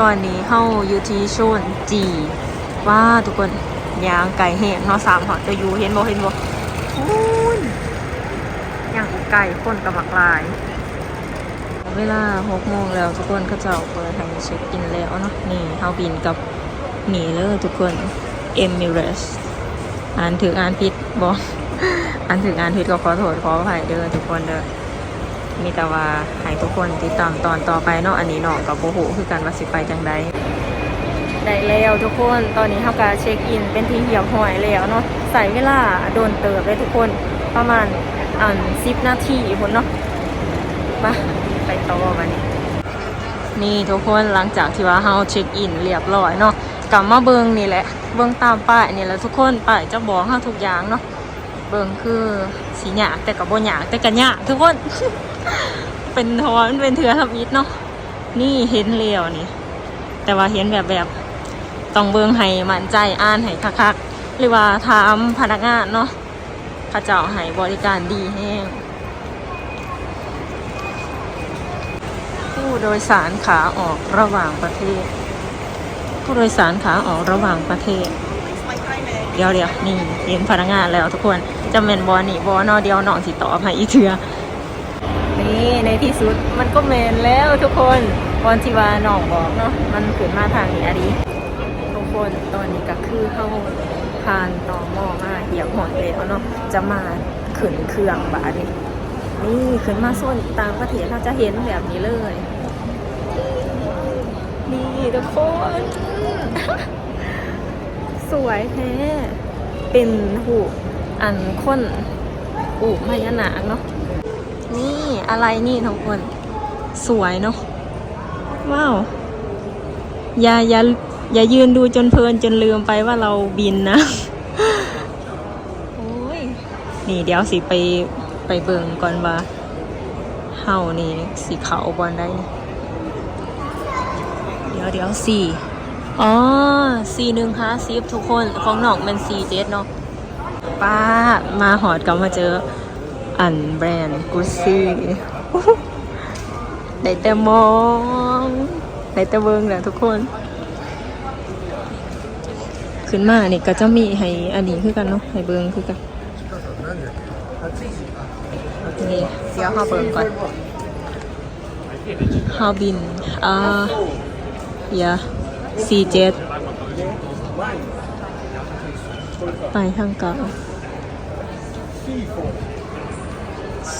ตอนนี้เฮาอยู่ที่โซนจีว่าทุกคนยางไก่แห้งเนาะสามหอตัวอยู่เห็นบ่เห็นบ่คุณย่างไก่คนกระบักลาย เวลาหกโมงแล้วทุกคนก็จะเปิดให้เช็คอินแล้วเนาะนี่เฮาบินกับหนีเลยทุกคนเอมิเรสอ่านถึงอ่านผิดบ่อ่านถึงอ่านผิดก็ขอโทษขออภัยเด้อทุกคนเด้อ มีแต่ว่าให้ทุกคนติดตามตอนต่อไปเนาะอันนี้เนาะกับโบโหคือกันว่าสิไปจังใดได้แล้วทุกคนตอนนี้เขาก็เช็คอินเป็นที่เหี่ยวหอยแล้วเนาะใส่เวลาโดนเติบเลยทุกคนประมาณอันสิบนาทีคนเนาะมาไปต่อวันนี้นี่ทุกคนหลังจากที่ว่าเฮาเช็คอินเรียบร้อยเนาะกลับมาเบิงนี่แหละ เบิงตามป้ายนี่แหละทุกคนป้ายจะบอกเฮาทุกอย่างเนาะเบิงคือสีหยากแต่กับบ่หยากแต่กันยากทุกคน เป็นทอนเป็นเถือทำอิฐเนาะนี่เห็นเลียวนี่ แต่ว่าเห็นแบบแบบต้องเบิงให้มั่นใจอ่านให้คักๆหรือว่าถามพนักงานเนาะเขาเจ้าให้บริการดีแห้งผู้โดยสารขาออกระหว่างประเทศ ผู้โดยสารขาออกระหว่างประเทศ เดี๋ยวเดี๋ยวนี่เห็นพนักงานแล้วทุกคนจะเมนบอนี่บอนอเดียวนองสิต่อบให้อีเถือ นี่ในที่สุดมันก็เมนแล้วทุกคนบอนที่ว่านองบอกเนาะมันขึ้นมาทางนี้อะดีทุกคนตอนนี้ก็คือเข้าผ่านตอมอมาเหยียบหอนแล้วเนาะจะมาขึ้นเครื่องบาดนี่นี่ขึ้นมาโซนต่างประเทศเราจะเห็นแบบนี้เลย นี่ทุกคน สวยแท้เป็นหูอันค้นอูพญานาคเนาะ นี่อะไรนี่ทุกคนสวยเนาะว้าวอย่าอย่าอย่ายืนดูจนเพลินจนลืมไปว่าเราบินนะโอ้ยนี่เดี๋ยวสิไปไปเบิงก่อนว่าเฮานี่สีขาวบอลได้เดี๋ยวเดี๋ยวสี่อ๋อสี่หนึ่งห้าสิบทุกคนของหนองเป็นสี่เจ็ดเนาะป้ามาหอดก็มาเจอ อันแบรนด์กุซี่ได้แต่มองได้แต่เบิงแหละทุกคน ขึ้นมานี่ก็จะมีให้อันนี้คือกันเนาะให้เบิงคือกันนี่เดี๋ยวเข้าเบิงก่อนเฮาบินอ่าอย่าสี่เจ็ดไปทางเก่า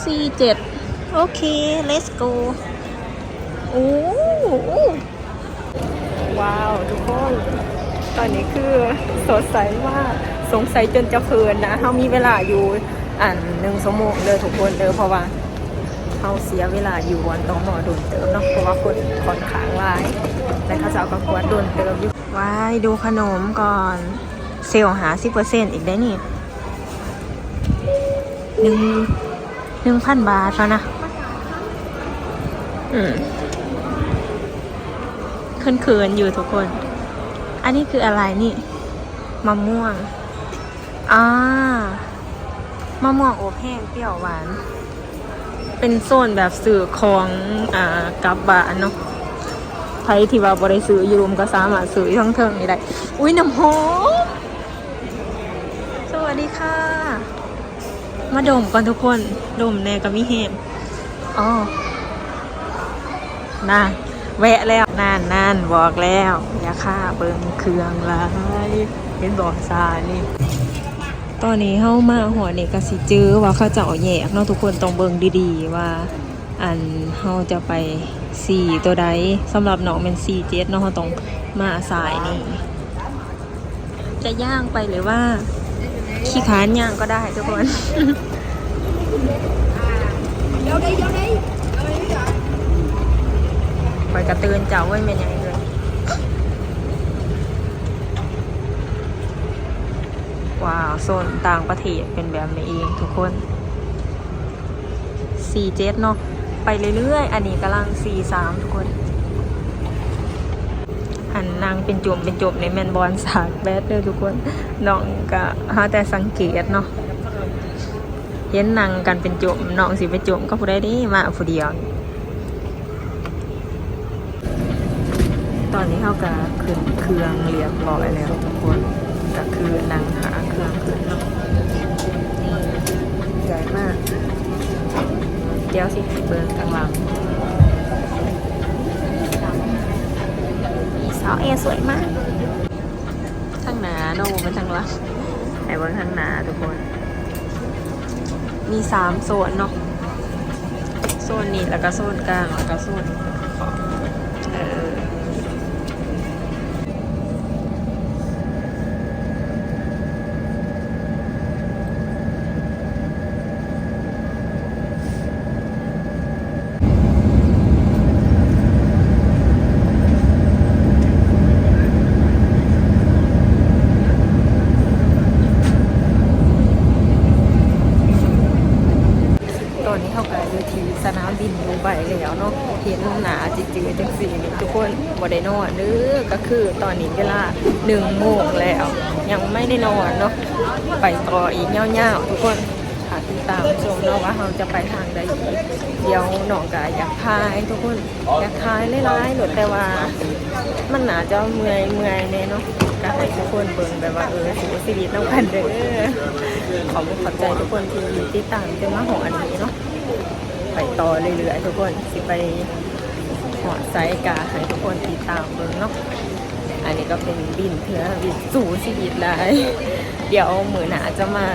สี่เจ็ดโอเค let's go โอ้ว้าว ทุกคน ตอนนี้คือสดใสมากสงสัยจนจะเพลินนะเขามีเวลาอยู่อ่านหนึ่งชั่วโมงเลยทุกคนเด้อเพราะว่าเขาเสียเวลาอยู่วันต้องหมอโดนเติมเนาะเพราะว่าคนค่อนข้างหลายแต่เขาจะเอากระกวดโดนเติมอยู่ว้ายดูขนมก่อน เซลล์หาสิบเปอร์เซ็นต์อีกได้นี่หนึ่ง หนึ่งพันบาทแล้วนะ อืมขึ้นเขินๆอยู่ทุกคน อันนี้คืออะไรนี่ มะม่วง อ่ามะม่วงอบแห้งเปรี้ยวหวาน เป็นโซนแบบสื่อของอ่ากับบานเนาะใครที่ว่าบริสุทธิ์อยู่รวมก็สามารถซื้ออยู่ทั้งเทิงนี่ได้ อุ้ยน้ำหอม สวัสดีค่ะ มาดมก่อนทุกคน ดมแน่กับมิเฮมอ๋อน่าแวะแล้วนานนานบอกแล้ว อย่าฆ่าเบิ่งเครื่องไรเห็นบอกซานี่ ตอนนี้เฮามาหัวเนี่ก็สิจื้อว่าเขาจะเอาแยกเนาะทุกคนต้องเบิ่งดีๆ ว่า อันเฮาจะไปสี่ตัวใดสำหรับน้องเป็นสี่เจ็ดเนาะเฮาต้องมาสายนี่ จะย่างไปหรือว่า ขี้ขานย่างก็ได้ทุกคนไปกระตือนเจ้าไว้เป็นยังไงเลยว้าว โซนต่างประเทศเป็นแบบนี้เองทุกคนสี่เจ็ดเนาะไปเรื่อยๆ อันนี้กำลังสี่สามทุกคน อันนางเป็นจุ่มเป็นจมในแมนบอลสากแบดเด้อทุกคนน้องก็หาแต่สังเกตเนาะเห็นนางกันเป็นจุ่มน้องสิไปจุ่มก็ผู้ใดเดีมาผู้เดียว ตอนนี้เขาก็ขึ้นเครื่องเรียบร้อยแล้วทุกคนก็คือนั่งหาเครื่องขึ้นเนาะใหญ่มากเดี๋ยวสิเบิร์ข้างหลัง สาวเอสวยมากทางหนาโนมันทางหลังไอ้เบิร์ทางหนาทุกคน มีสามโซนเนาะโซนนี้แล้วก็โซนกลางแล้วก็โซนขอบเออตอนนี้เขาก็อยู่ที่สนามบินดูไบแล้วเนาะเห็นหนาจิจืดจังสีนี่ทุกคนบ่ได้นอนเด้อก็ คือตอนนี้เวลาหนึ่งโมงแล้ว ยังไม่ได้นอนเนาะไปต่ออีกเงาๆทุกคนหาติดตามชมเนาะว่าเราจะไปทางใดเดี๋ยวหนองก็อยากพายทุกคนอยากพายหลายๆหนแต่ว่า มันหนาจะเมื่อยเมื่อยแน่เนาะก็ให้ทุกคนเบิ่งแบบว่าเออสูชีวิตน้ำกันเด้อขอบคุณขอบใจทุกคนที่ติดตามจนมาหองอันนี้เนาะไปต่อเรื่อยๆทุกคนสิไปหอไซกาให้ทุกคนติดตามเบิ่งเนาะ อันนี้ก็เป็นบินเพื่อบินสู่ชีวิตหลายเดี๋ยวมือหนาจะมา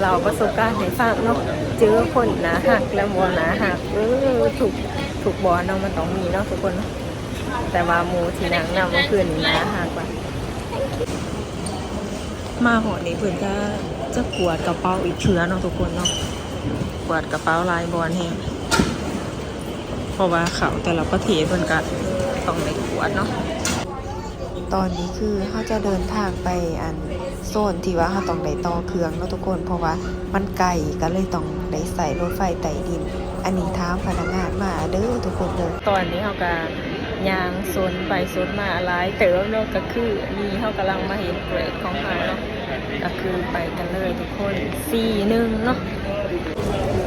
เราประสบการณ์ให้ฟังเนาะเจอคนหนาหักและมัวหนาหักเออถูกถูกบอลเนาะมันต้องมีเนาะทุกคน แต่ว่ามูที่นางนำเมื่อคืนนี้นะหากว่ามาหอนี้เพื่อนก็จะกวดกระเป๋าอีกเชื้อเนาะทุกคนเนาะกวดกระเป๋าลายบอลแห้งเพราะว่าเขาแต่ละประเทศเพื่อนก็ต้องได้กวดเนาะ ตอนนี้คือเขาจะเดินทางไปอันโซนที่ว่าเขาต้องได้ต่อเครื่องเนาะทุกคน เพราะว่ามันไกลก็เลยต้องได้ใส่รถไฟไต่ดิน อันนี้ท้ามพนักงานมาเด้อทุกคนเด้อตอนนี้เขาก็ยางโซนไปโซนมาหลายเติมเนาะก็คือนี่เขากำลังมาเห็นเกรดของเขาเนาะก็คือไปกันเลยทุกคนสี่หนึ่งเนาะ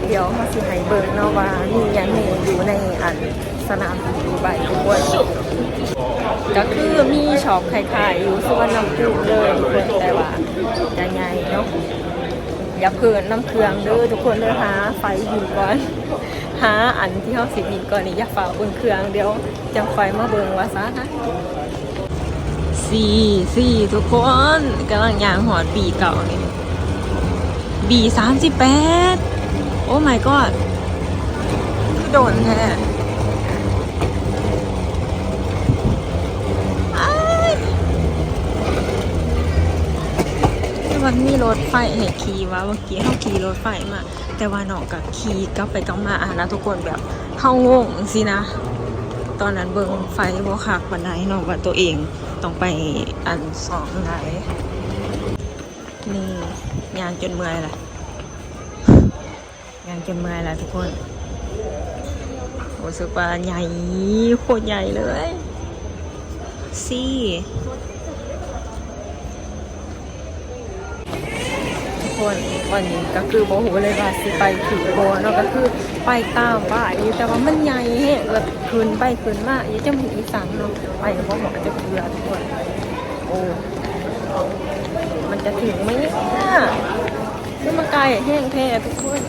เดี๋ยวมาสิให้เบิ่งเนาะว่ามีหยังมีอยู่ในอันสนามบินดูไบทุกคน ก็คือมีช็อปขายๆอยู่ส่วนน้ำปูเลยทุกคนแต่ว่ายังไงเนาะอย่าเพิ่นน้ำเครื่องเด้อทุกคนเด้อหาไฟบินก่อนหาอันที่เขาสิบินก่อนนี่อย่าฝ่าเบิ่งเครื่องเดี๋ยวจังไฟมาเบิ่งว่าซะนะสี่สี่ทุกคนกำลังยางหอดบีเก่านี่บีสามสิบแปดโอ้ my god โดนแท้อ้าย แต่วันมีรถไฟให้ขี่วะเมื่อกี้เขาขี่รถไฟมา แต่ว่าน้องกับขี่กลับไปกลับมาอะนะทุกคนแบบเข้างงสินะ ตอนนั้นเบิ่งไฟบ่คักบันไดน้องว่าตัวเองต้องไปอันสองไหนนี่ยางจนเมื่อยละงานจนเมื่อยแล้วทุกคนรู้สึกว่าใหญ่โคตรใหญ่เลยซี่ทุก คนวันนี้ก็คือโมโหเลยว่าสิไปถือโบเนาะก็คือไปตามว่าอยู่แต่ว่ามันใหญ่แฮะแบบคืนไปคืนมาอยู่จะมีอีสังเนาะไปเพราะหมอจะเกลือทุกคนโอ้มันจะถึงไหมเนี่ยนี่มันไกลแห้งแท้ทุกคน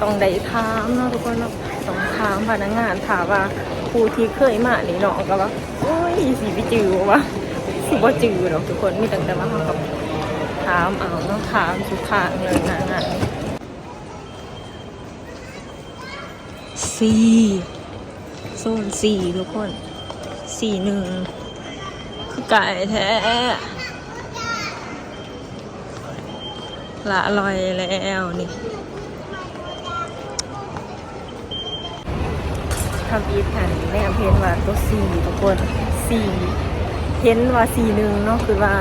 ต้องได้ถามเนาะทุกคนเนาะต้องถามพนักงานถามว่าครูที่เคยมานี่เนาะก็ว่าโอ้ยสีไปจือวะสีบ่จือเนาะทุกคนมีตั้งแต่ว่าเขากับ ถามเอาเนาะถามทุกทางเลยนะงานสี่โซนสี่ทุกคนสี่หนึ่งคือไก่แท้ละลอยแล้วนี่ทำอีทหันแม่เพนว่าตัวสี่ทุกคนสี่ เห็นว่าสี่หนึ่งเนาะคือว่า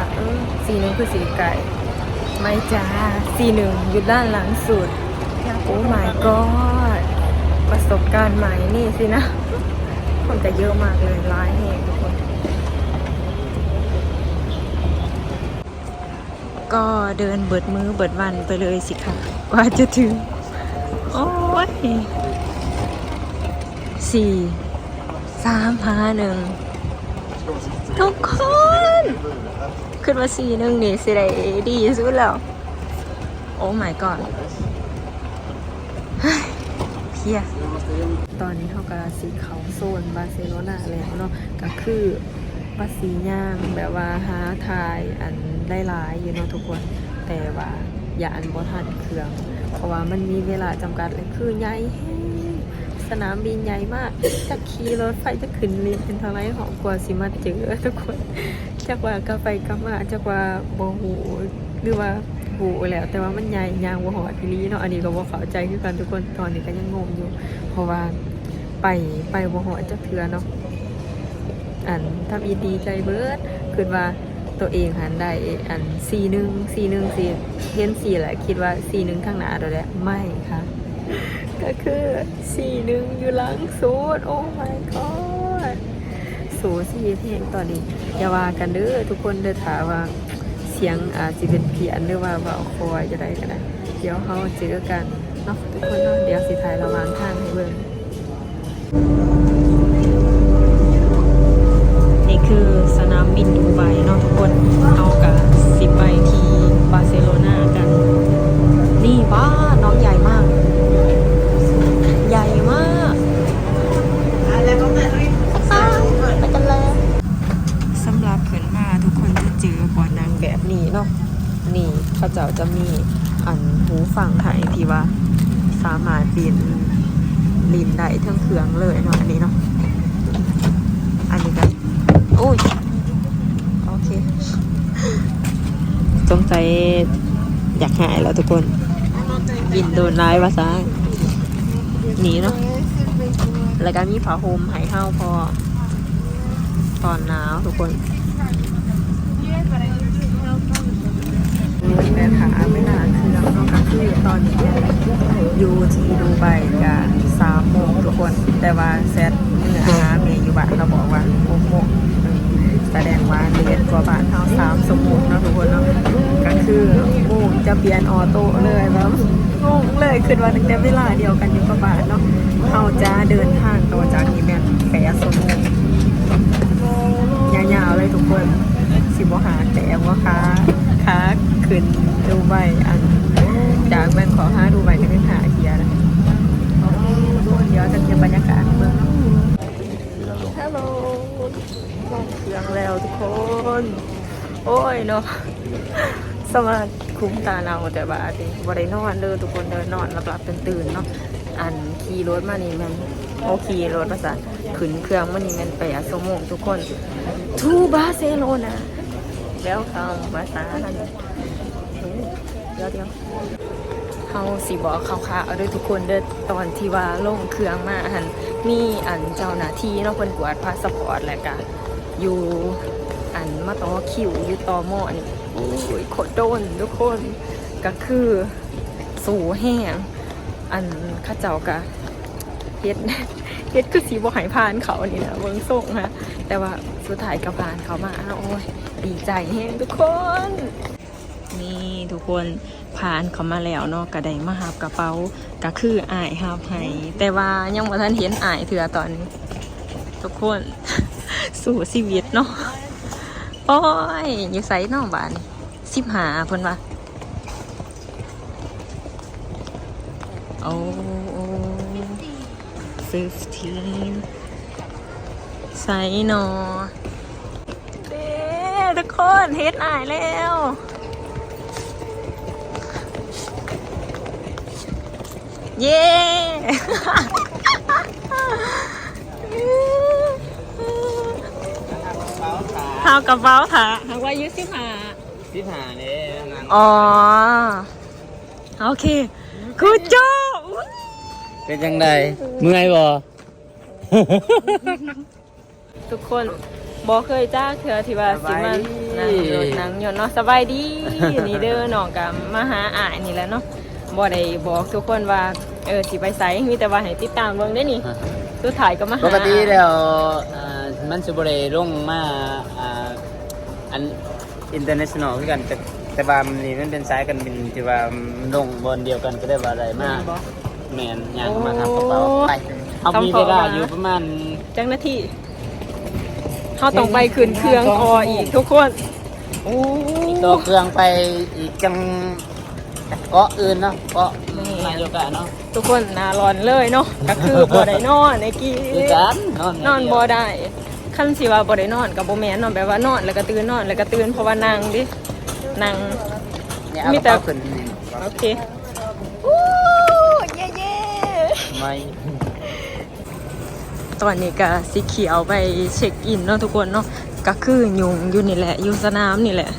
สี่หนึ่งคือสีไก่ ไม่จ้าสี่หนึ่งอยู่ด้านหลังสุดโอ้ my god ประสบการณ์ใหม่นี่สินะ คนจะเยอะมากเลยร้ายแห่งทุกคน ก็เดินเบิดมือเบิดวันไปเลยสิค่ะกว่าจะถึง โอ้ยสี่สามห้าหนึ่ง ทุกคน ขึ้นมาสีหนึ่งนี่สิได้ดีสุดแล้ว โอ้ my god เฮ้ยเพียตอนนี้เขากำลังสีเขาโซนบาร์เซโลนาแล้วเนาะก็คือบัสสีย่างแบบว่าหาทายอันได้หลายอยู่เนาะทุกคน แต่ว่าอย่าอันบ่ทันเครื่อง เพราะว่ามันมีเวลาจำกัดเลยคือใหญ่แฮง สนามบินใหญ่มากจะขี่รถไฟจะขึ้นลิฟต์เป็นเท่าไรหอมกว่าสิมาเจอทุกคนจักว่ากาไปกลับมาจักว่าบ่หูหรือว่าหูแล้ว แต่ว่ามันใหญ่ยางบ่หอดอีหลีเนาะอันนี้ก็บ่เข้าใจคือกันทุกคนตอนนี้ก็ยังงงอยู่ เพราะว่าไปไปบ่หอดจักเทือเนาะอันทำอีดีใจเบิร์ดคือว่าตัวเองหันได้อันสี่หนึ่งสี่หนึ่งสี่เห็นสี่แหละคิดว่าสี่หนึ่งข้างหน้าเราแหละไม่ค่ะ ก็คือสี่หนึ่งอยู่หลังสูดโอ้ my god สูสี่เพลงตอนนี้ อย่าว่ากันเด้อทุกคนเด้อถามว่าเสียงอาจจะเป็นเพี้ยนหรือว่าเบาคอยจะได้ก็ได้เดี๋ยวเขาเจอกันเนาะทุกคนเนาะเดี๋ยวสิถ่ายระวางทางให้เบิ่งนี่คือสนามบินดูไบเนาะทุกคนเอากับสิไปที่บาร์เซโลนากัน นี่ว้าน้องใหญ่ แบบนี้เนาะนี่เขาเจ้าจะมีอันหูฟังไทยที่ว่า สามารถบินลินได้ทั้งเครื่องเลยเนาะอันนี้เนาะอันนี้กันโอ้ยโอเคจงใจอยากหายแล้วทุกคนบินโดนร้ายภาษาหนีเนาะแล้วก็มีผ้าห่มให้เฮาพอตอนหนาวทุกคน แต่ถาไม่นานคือเราองก็คือตอนนี้ยอยู่ที่ดูไบกันสามโมงทุกคน แต่ว่าแซดเมื่อหาเมย์อยู่บ้านเราบอกว่าหกโมงอืมแสดงว่าเรียนกว่าบานเท่าสามสมมุติเนาะทุกคนเนาะก็คือโมงจะเปลี่ยนออโต้เลยแล้วงงเลยคือว่าตั้งแต่เวลาเดียวกันอยู่กับบานเนาะเขาจะเดินทางต่อจากนี้แม่นแปดสมมุติยาวๆเลยทุกคนสิบหาแต่ว่าค้าค้า ขึ้นดูใบอัน จากแบงขอห้าดูใบก็เป็นหาเทียนะเดี๋ยวจะเก็บบรรยากาศเมืองเนาฮัลโหลเครื่องแล้วทุกคน โอ้ยเนาะสมาคุ้มตาเราแต่ว่าสิบ่ได้นอนเด้อทุกคนเดินนอนหลับๆตื่นๆเนาะอันขี่รถมานี่มันโอขี่รถภาษาขึ้นเครื่องมานี่มันไปอะสมงทุกคนทูบาเซโลนาแล้วเขามาสาอันเดี๋ยวเดี๋ยวเขาสิบอกเขาค่ะเอาด้วยทุกคนเด้อตอนที่ว่าลงเครื่องมาหันมีอันเจ้าหน้าที่เนาะคนกวดพาสปอร์ตแหละกะอยู่อันมาต่อคิวอยู่ต่อหม้อนี่โอ้ยโคตรโดนทุกคนก็คือสูแห้งอันข้าเจ้ากะเฮ็ดเฮ็ดคือสีบ่ใหายผ่านเขานี่นะเบิ่งส่งฮะแต่ว่าสุดท้ายก็ผ่านเขามาโอ้ยดีใจแฮงทุกคน นี่ทุกคนผ่านเขามาแล้วเนาะกระไดมาหาบกระเป๋าก็คืออายหาบให้แต่ว่ายังบ่ทันเห็นอายเถื่อตอนนี้ ทุกคนสู่ชีวิตเนาะโอ้ยอยู่ไสเน้องบ้านสิบหาเพิ่นว่าโอ้โอ15ใส่เนาะเด้ทุกคนเฮ็ดอายแล้ว เย้เท้ากระเป๋าค่ะหากว่าอายุสิบห้าที่หาเนี่ยนางอ๋อ โอเคคุณโจเป็นยังไงเมื่อยบ่ ทุกคนบอเคยจ้าเธอที่ว่าสิมันนั่งรถนั่งยนต์เนาะสบายดี นี่เด้อน้องกับมาหาอ่ายนี่แหละเนาะบ่ได้บอกทุกคนว่า เออสิไปไสมีแต่ว่าให้ติดตามเบิ่งได้นี่สุดท้ายก็มาหาปกติแล้วอ่ามันสุบเรลงมาอ่าอันอินเตอร์เนชั่นแนลคือกันแต่แต่ว่ามันนี่มันเป็นสายการบินที่ว่ามันลงบนเดียวกันก็ได้ว่าอะไรมากบ่ แมนยางมาทำกระเป๋าโอ้ ไปเอามีทำกระเวเป๋าลาอยู่ประมาณ จังนาทีเขาต้องไปขึ้นเครื่องคออีกทุกคน โอ้ตัวเครื่องไปอีกจัง เกาะอื่นเนาะเกาะนายกะเนาะทุกคนหนาร้อนเลยเนาะก็คือบ่ได้นอนในกี้คือกันนอนนอนบ่ได้ขั้นสิว่าบ่ได้นอนกับบ่แม่นนอนแบบว่านอนแล้วก็ตื่นนอนแล้วก็ตื่นเพราะว่านั่งดินั่งเนี่ยเอามีกระแต่เป๋าขึ้นนี่โอเคอู้เย่เย่ไม่ตอนนี้ก็สีเขียวไปเช็คอินเนาะทุกคนเนาะก็คือยุงอยู่นี่แหละอยู่สนามนี่แหละ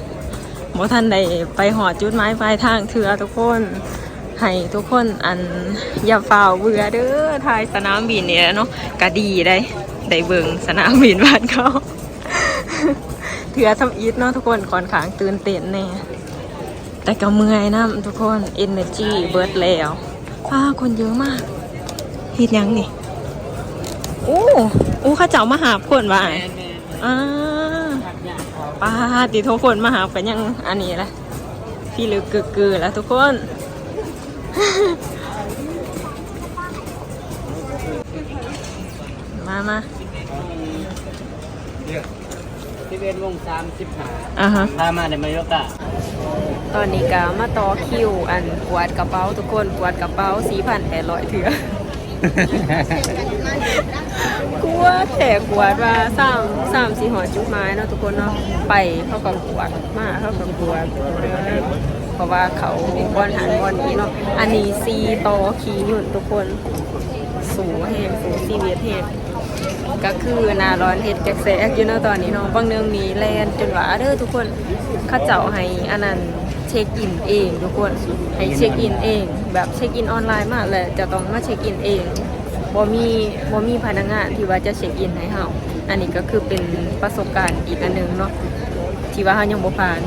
บ่ทันได้ไปหอดจุดไม้ปลายทางเถือทุกคนให้ทุกคนอันอย่าฝ่าวเบื่อเด้อทายสนามบินเนี่ยเนาะก็ดีได้ได้เบิงสนามบินบ้านเขาเถือทำอีทเนาะทุกคนก่อนขางตื่นเต้นแน่แต่ก็เมื่อยนะทุกคน energy เบิร์ดแล้วฟ้าคนเยอะมากเฮ็ดยังนี่โอ้โอ้ข้าเจ้ามาหาคนว่าอ้ายอ่า ป้าติโทคนมาหากันยังอันนี้แหละพี่ลึกกึกกือแล้วทุกคน มามาที่เวนวงสามสิบห้าอะฮะพามาในมายกะตอนนี้ก็มาต่อคิวอันกวาดกระเป๋าทุกคนกวาดกระเป๋าสี่พันแปดร้อยเถื่อ กลัวแต่กวดว่าสามสามสี่หอจุดไม้เนาะทุกคนเนาะไปเขาก็กวดมาเขาก็กวดเพราะว่าเขาบอลหันบอลนี้เนาะอันนี้ซีโตขี่หยุ่นทุกคนสูงแหงสูงซีเวียดแห้งก็คือหนาร้อนเฮ็ดแจกแซกอยู่เนาะตอนนี้เนาะบางเนืองมีแลนจนหว่าเด้อทุกคนข้าเจ้าให้อันนั้น เช็คอินเองทุกคนให้เช็คอินเอง แบบเช็คอินออนไลน์มากเลยจะต้องมาเช็คอินเองบ่มีบ่มีพนักงานที่ว่าจะเช็คอินให้เฮาอันนี้ก็คือเป็นประสบการณ์อีกอันหนึงเนาะที่ว่าเฮายังบ่ผ่าน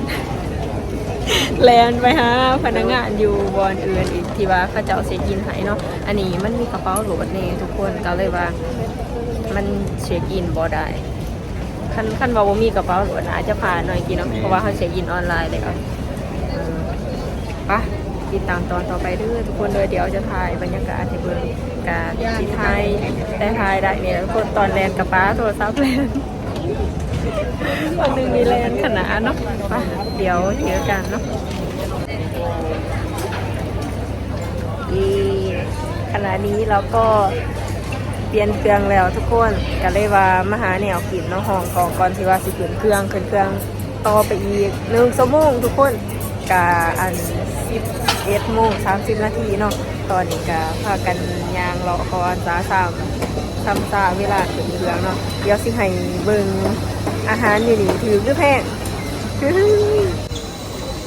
แลนไปหาพนักงานอยู่บอนอื่นอีกที่ว่าเขาเจ้าเช็คอินให้เนาะอันนี้มันมีกระเป๋าโหลดแน่ทุกคนก็เลยว่า มันเช็คอินบ่ได้คันคันว่าบ่มีกระเป๋าโหลดอาจจะผ่านหน่อยกี่เนาะเพราะว่าเขาเช็คอินออนไลน์แล้วเออไปะติดตามตอนต่อไปด้อทุกคนเลยเดี๋ยวจะถ่ายบรรยากาศให้เบิ่งการที่ไทยได้ถ่ายได้เนี่ยทุกคนตอนแลนกับป้าโทรศัพท์แลนวันหนึ่งมีแลนขนาดเนาะไปเดี๋ยวเจอกันเนาะอีขณะนี้เราก็เปลี่ยนเครื่องแล้วทุกคนก็เลยว่ามาหาแนวกินเนาะห้องของก่อนที่ว่าสิขึ้นเครื่องขึ้นเครื่องต่อไปอีกหนึ่งชั่วโมงทุกคนกะอัน สิบเอ็ดโมงสามสิบนาทีเนาะตอนนี้กะพากันยางรอคอนสาสามทำซาเวลาขึ้นเครื่องเนาะเดี๋ยวสิให้เบิ่งอาหารอยู่นี่ถือหรือแพง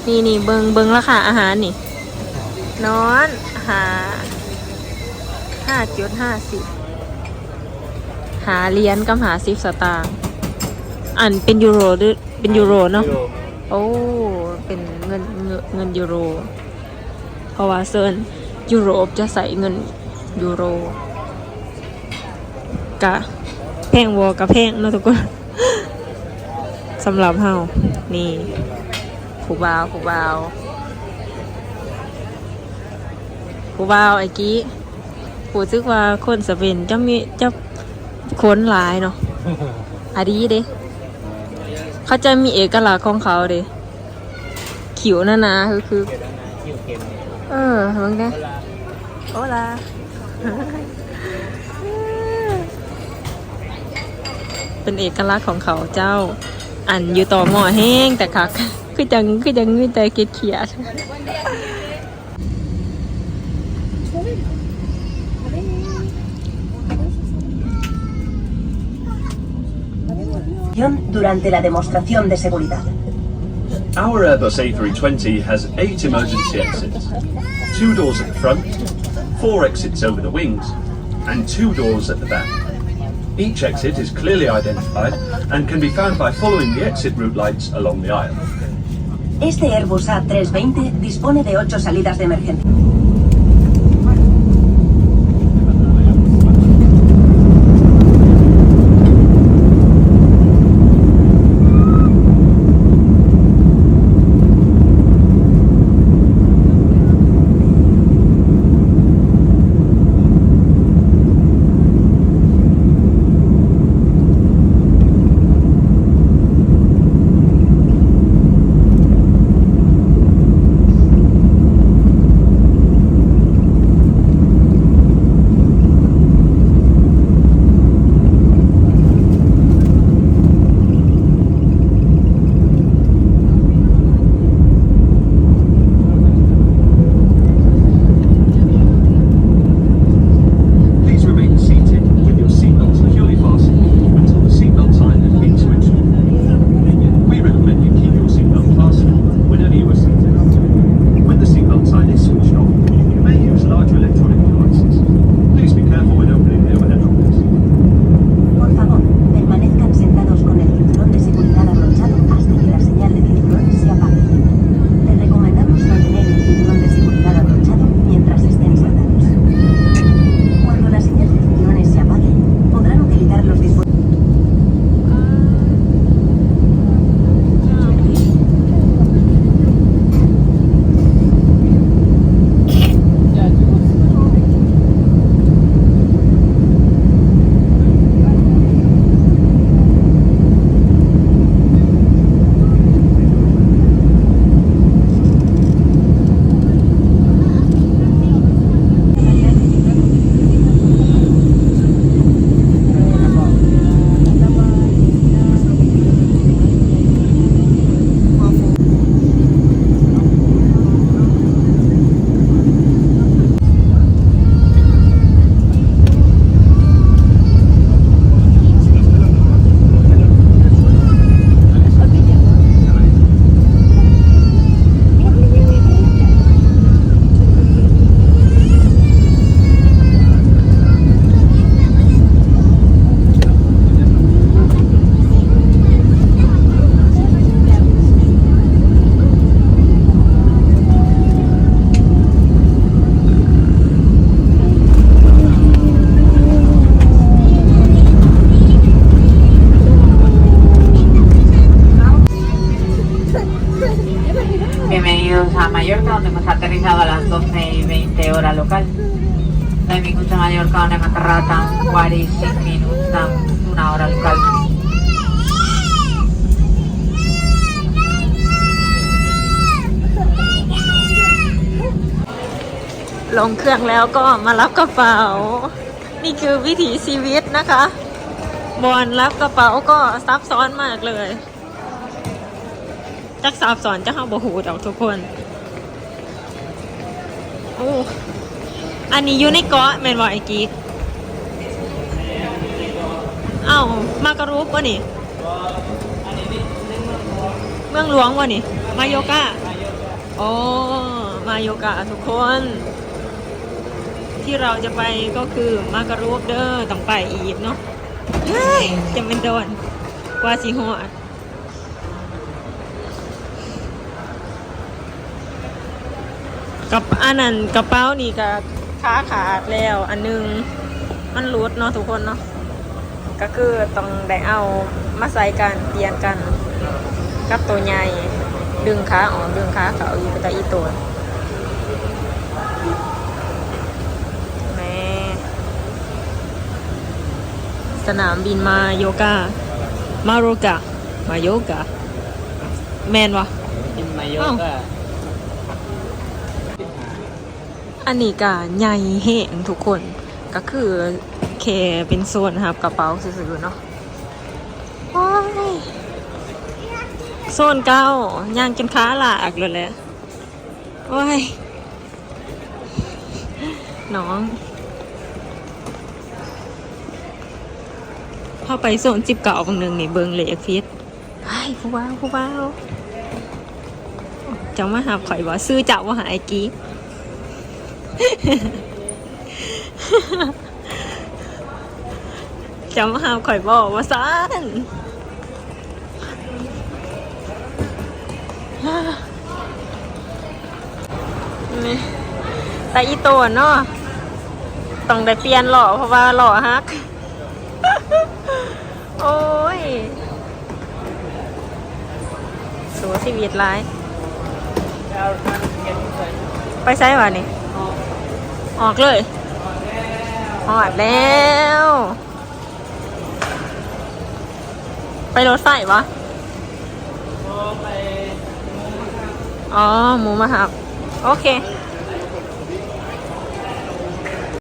นี่นี่เบิงเบิงราคาอาหารนี่นอนหาห้าจุดห้าสิบหาเหรียญกับหาสิบสตางค์อันเป็นยูโรหรือเป็นยูโรเนาะโอ้ เป็นเงินเงินเงินยูโรเพ ราะว่าเซิร์นยุโรปจะใส่เงินยูโรกะแพงวอกับแพงเนาะทุกคนสำหรับเฮานี่ผู้บ่าวผู้บ่าวผู้บ่าวไอ้กี้ผู้ซึกว่าคนสเปนจะมีจะคนหลายเนาะอันนี้เด้เขาจะมีเอกลักษณ์ของเขาเด้ขิวหนาๆคือคือ คิวเข็มเออมึงได้โอลาเป็นเอกลักษณ์ของเขาเจ้า อันอยู่ต่อหม้อแห้งแต่คักคือจังคือจังมีแต่เกลียดเขียด durante la demostración de seguridad. Our Airbus A320 has eight emergency exits. Two doors at the front, four exits over the wings, and two doors at the back. Each exit is clearly identified and can be found by following the exit route lights along the aisle. Este Airbus A320 dispone de ocho salidas de emergencia. รื่องแล้วก็มารับกระเป๋า นี่คือวิถีชีวิตนะคะบอลรับกระเป๋าก็ซับซ้อนมากเลยจักซับซ้อนจะเข้าบหูดอกทุกคนโอ้อันนี้อยู่ในเกาะแมนบอไอกีเอ้ามากระรูปวะนี่เมืองหลวงวะนี่ มาโยกะโอ้มาโยกะทุกคน ที่เราจะไปก็คือมาการูปเดอร์ต้องไปอีกเนาะเฮ้ยจะเป็นโดนกว่าสิหัวกับอันนั้นกระเป๋านี่ก็ขาขาดแล้วอันหนึงมันรูดเนาะทุกคนเนาะก็คือต้องได้เอามาใส่กันเปลี่ยนกัน กับตัวใหญ่ดึงขาออกดึงขาเขาอยู่กับอีตัว แม่ สนามบินมาโยกามาโรกะ มาโยกะ แมนวะเป็นมายกก็อันนี้ก็ใหญ่แห้งทุกคน ก็คือแค่เป็นโซนครับกระเป๋าซื้อๆเนาะว้ายโซนเก้าย่างจนขาหลากเลยแหละว้ายน้อง เข้าไปโซนจิบเก่าบางหนึ่งนี่เบิงเลกฟิตไอ้ผู้ว้าวผู้ว้าวจะมาหาข่อยบ่ซื้อเจ้าว่าหาไอ้กี้จะมาหาข่อยบอกว่าซ่านนี่แต่อีตัวเนาะต้องได้เปลี่ยนหล่อเพราะว่าหล่อฮักโอ้ย สูชีวิตร้าย ไปใช้วะนี่ ออกเลย ออกแล้ว ไปรถไฟวะอ๋อ หมูมาหับโอเค